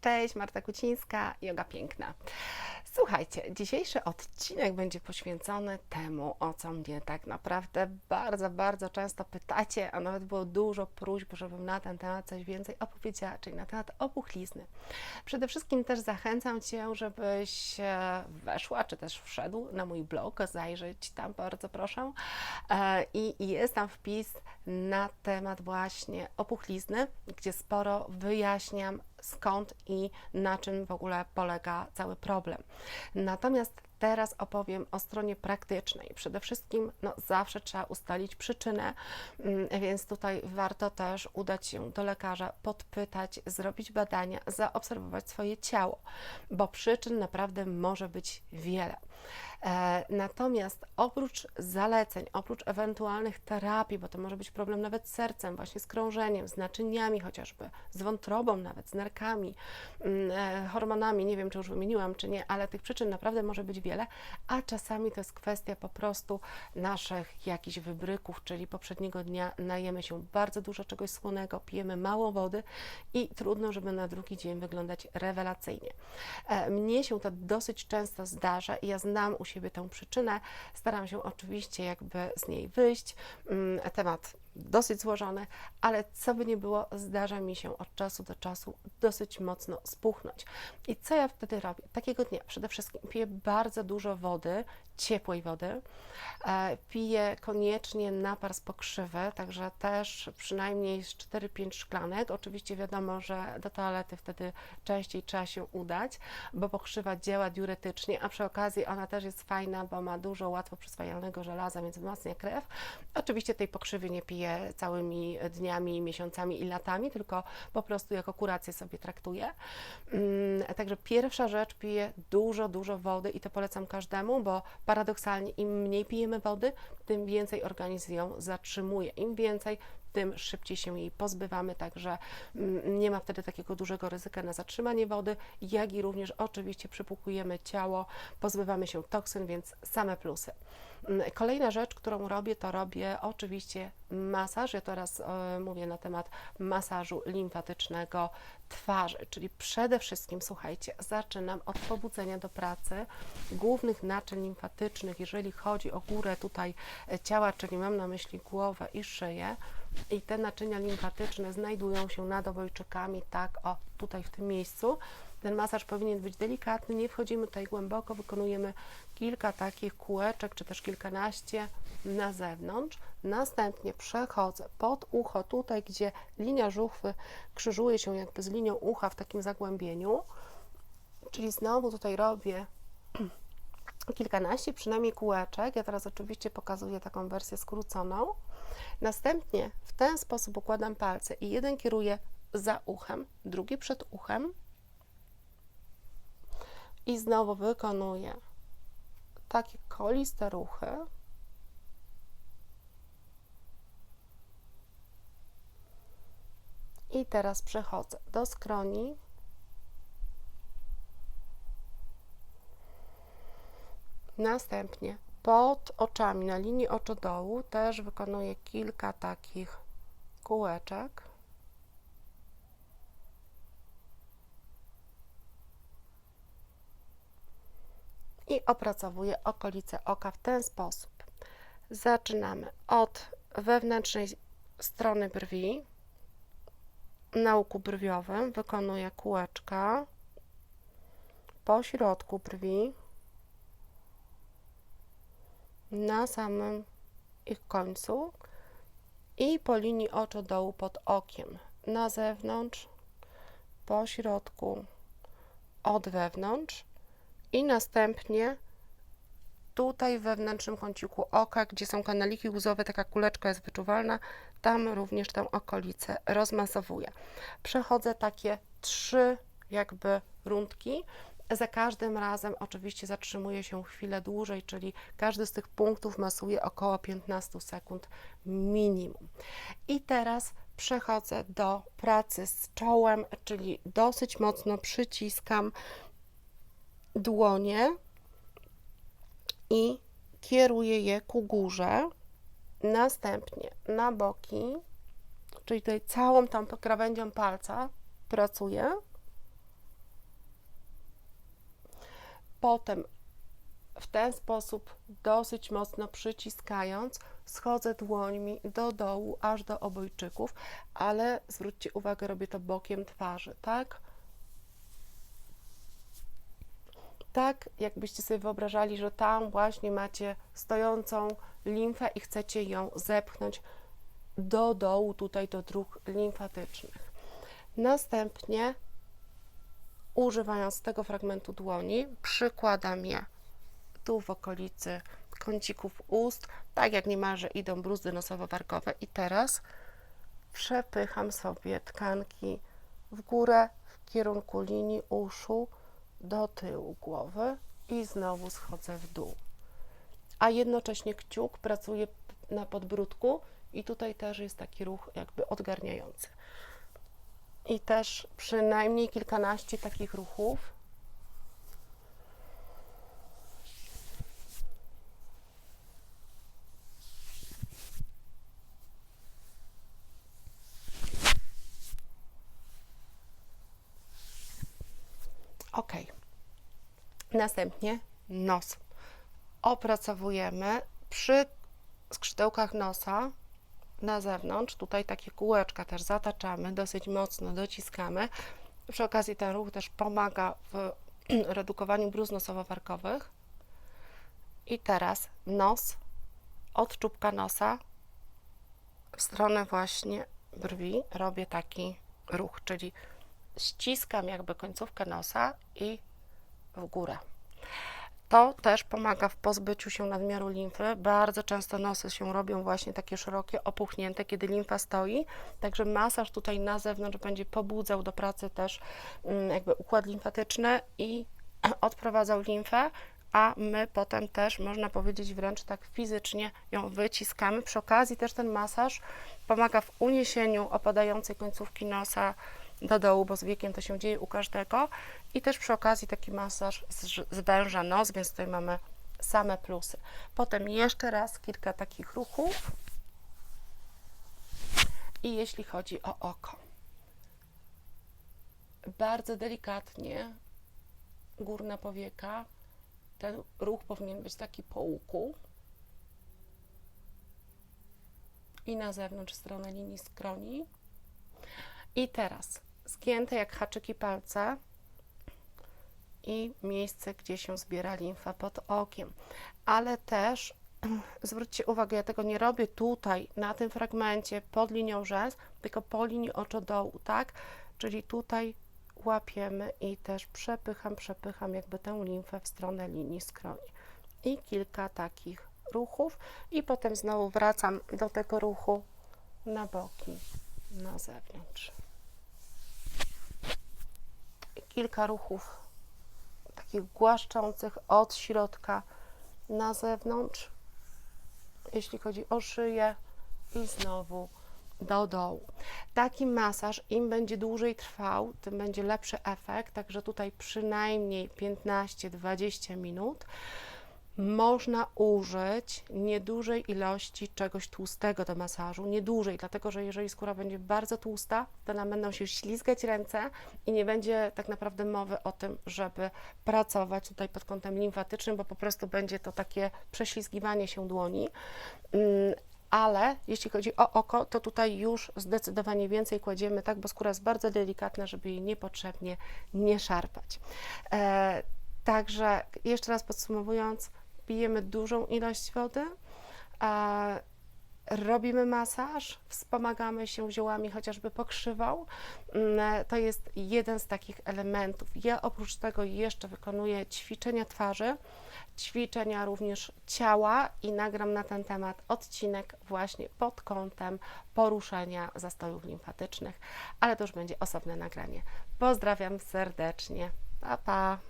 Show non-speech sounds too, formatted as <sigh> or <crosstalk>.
Cześć, Marta Kucińska, Yoga Piękna. Słuchajcie, dzisiejszy odcinek będzie poświęcony temu, o co mnie tak naprawdę bardzo, bardzo często pytacie, a nawet było dużo próśb, żebym na ten temat coś więcej opowiedziała, czyli na temat opuchlizny. Przede wszystkim też zachęcam Cię, żebyś e, weszła, czy też wszedł na mój blog, zajrzeć tam, bardzo proszę. E, i jest tam wpis na temat właśnie opuchlizny, gdzie sporo wyjaśniam skąd i na czym w ogóle polega cały problem. Natomiast teraz opowiem o stronie praktycznej. Przede wszystkim no, zawsze trzeba ustalić przyczynę, mm, więc tutaj warto też udać się do lekarza, podpytać, zrobić badania, zaobserwować swoje ciało, bo przyczyn naprawdę może być wiele. E, Natomiast oprócz zaleceń, oprócz ewentualnych terapii, bo to może być problem nawet z sercem, właśnie z krążeniem, z naczyniami chociażby, z wątrobą nawet, z nerkami, mm, e, hormonami, nie wiem czy już wymieniłam czy nie, ale tych przyczyn naprawdę może być wiele, a czasami to jest kwestia po prostu naszych jakichś wybryków, czyli poprzedniego dnia najemy się bardzo dużo czegoś słonego, pijemy mało wody i trudno, żeby na drugi dzień wyglądać rewelacyjnie. E, Mnie się to dosyć często zdarza i ja znam u siebie tę przyczynę. Staram się oczywiście jakby z niej wyjść. Mm, Temat dosyć złożony, ale co by nie było, zdarza mi się od czasu do czasu dosyć mocno spuchnąć. I co ja wtedy robię? Takiego dnia przede wszystkim piję bardzo dużo wody, ciepłej wody. E, Piję koniecznie napar z pokrzywy, także też przynajmniej z 4-5 szklanek. Oczywiście wiadomo, że do toalety wtedy częściej trzeba się udać, bo pokrzywa działa diuretycznie, a przy okazji ona też jest fajna, bo ma dużo łatwo przyswajalnego żelaza, więc wzmacnia krew. Oczywiście tej pokrzywy nie piję całymi dniami, miesiącami i latami, tylko po prostu jako kurację sobie traktuję. Mm, Także pierwsza rzecz, piję dużo, dużo wody i to polecam każdemu, bo paradoksalnie im mniej pijemy wody, tym więcej organizm ją zatrzymuje. Im więcej, tym szybciej się jej pozbywamy, także mm, nie ma wtedy takiego dużego ryzyka na zatrzymanie wody, jak i również oczywiście przypłukujemy ciało, pozbywamy się toksyn, więc same plusy. Mm, Kolejna rzecz, którą robię, to robię oczywiście masaż. Ja teraz e, mówię na temat masażu limfatycznego twarzy, czyli przede wszystkim, słuchajcie, zaczynam od pobudzenia do pracy głównych naczyń limfatycznych, jeżeli chodzi o górę tutaj e, ciała, czyli mam na myśli głowę i szyję. I te naczynia limfatyczne znajdują się nad obojczykami, tak, o, tutaj w tym miejscu. Ten masaż powinien być delikatny, nie wchodzimy tutaj głęboko, wykonujemy kilka takich kółeczek, czy też kilkanaście na zewnątrz. Następnie przechodzę pod ucho, tutaj gdzie linia żuchwy krzyżuje się jakby z linią ucha w takim zagłębieniu. Czyli znowu tutaj robię kilkanaście przynajmniej kółeczek. Ja teraz oczywiście pokazuję taką wersję skróconą. Następnie w ten sposób układam palce i jeden kieruję za uchem, drugi przed uchem i znowu wykonuję takie koliste ruchy. I teraz przechodzę do skroni. Następnie pod oczami, na linii oczodołu też wykonuję kilka takich kółeczek. I opracowuję okolice oka w ten sposób. Zaczynamy od wewnętrznej strony brwi. Na łuku brwiowym wykonuję kółeczka po środku brwi na samym ich końcu i po linii oczodołu pod okiem na zewnątrz, po środku, od wewnątrz i następnie tutaj w wewnętrznym kąciku oka, gdzie są kanaliki łzowe, taka kuleczka jest wyczuwalna, tam również tę okolicę rozmasowuję. Przechodzę takie trzy jakby rundki. Za każdym razem oczywiście zatrzymuję się chwilę dłużej, czyli każdy z tych punktów masuje około 15 sekund minimum. I teraz przechodzę do pracy z czołem, czyli dosyć mocno przyciskam dłonie i kieruję je ku górze. Następnie na boki, czyli tutaj całą tą krawędzią palca pracuję Potem w ten sposób, dosyć mocno przyciskając, schodzę dłońmi do dołu, aż do obojczyków, ale zwróćcie uwagę, robię to bokiem twarzy, tak? Tak, jakbyście sobie wyobrażali, że tam właśnie macie stojącą limfę i chcecie ją zepchnąć do dołu, tutaj do dróg limfatycznych. Następnie, używając tego fragmentu dłoni, przykładam je tu w okolicy kącików ust, tak jak niemalże idą bruzdy nosowo-warkowe. I teraz przepycham sobie tkanki w górę w kierunku linii uszu do tyłu głowy i znowu schodzę w dół. A jednocześnie kciuk pracuje na podbródku i tutaj też jest taki ruch jakby odgarniający. I też przynajmniej kilkanaście takich ruchów. Ok. Następnie nos. Opracowujemy przy skrzydełkach nosa na zewnątrz. Tutaj takie kółeczka też zataczamy, dosyć mocno dociskamy. Przy okazji ten ruch też pomaga w <clears throat> redukowaniu bluz nosowo-warkowych. I teraz nos od czubka nosa w stronę właśnie brwi robię taki ruch, czyli ściskam jakby końcówkę nosa i w górę. To też pomaga w pozbyciu się nadmiaru limfy. Bardzo często nosy się robią właśnie takie szerokie, opuchnięte, kiedy limfa stoi. Także masaż tutaj na zewnątrz będzie pobudzał do pracy też mm, jakby układ limfatyczny i <clears throat> odprowadzał limfę, a my potem też, można powiedzieć, wręcz tak fizycznie ją wyciskamy. Przy okazji też ten masaż pomaga w uniesieniu opadającej końcówki nosa do dołu, bo z wiekiem to się dzieje u każdego. I też przy okazji taki masaż zwęża nos, więc tutaj mamy same plusy. Potem jeszcze raz kilka takich ruchów. I jeśli chodzi o oko, bardzo delikatnie górna powieka, ten ruch powinien być taki po łuku i na zewnątrz stronę linii skroni. I teraz zgięte jak haczyki palce i miejsce, gdzie się zbiera limfa pod okiem. Ale też <clears throat> zwróćcie uwagę, ja tego nie robię tutaj, na tym fragmencie, pod linią rzęs, tylko po linii oczodołu, tak? Czyli tutaj łapiemy i też przepycham, przepycham jakby tę limfę w stronę linii skroni. I kilka takich ruchów i potem znowu wracam do tego ruchu na boki, na zewnątrz kilka ruchów takich głaszczących od środka na zewnątrz, jeśli chodzi o szyję i znowu do dołu. Taki masaż, im będzie dłużej trwał, tym będzie lepszy efekt, także tutaj przynajmniej 15-20 minut można użyć niedużej ilości czegoś tłustego do masażu, nie dłużej, dlatego że jeżeli skóra będzie bardzo tłusta, to nam będą się ślizgać ręce i nie będzie tak naprawdę mowy o tym, żeby pracować tutaj pod kątem limfatycznym, bo po prostu będzie to takie prześlizgiwanie się dłoni. Mm, ale jeśli chodzi o oko, to tutaj już zdecydowanie więcej kładziemy, tak, bo skóra jest bardzo delikatna, żeby jej niepotrzebnie nie szarpać. Także jeszcze raz podsumowując, pijemy dużą ilość wody, robimy masaż, wspomagamy się ziołami chociażby pokrzywą. Mm, to jest jeden z takich elementów. Ja oprócz tego jeszcze wykonuję ćwiczenia twarzy, ćwiczenia również ciała i nagram na ten temat odcinek właśnie pod kątem poruszenia zastojów limfatycznych, ale to już będzie osobne nagranie. Pozdrawiam serdecznie. Pa, pa.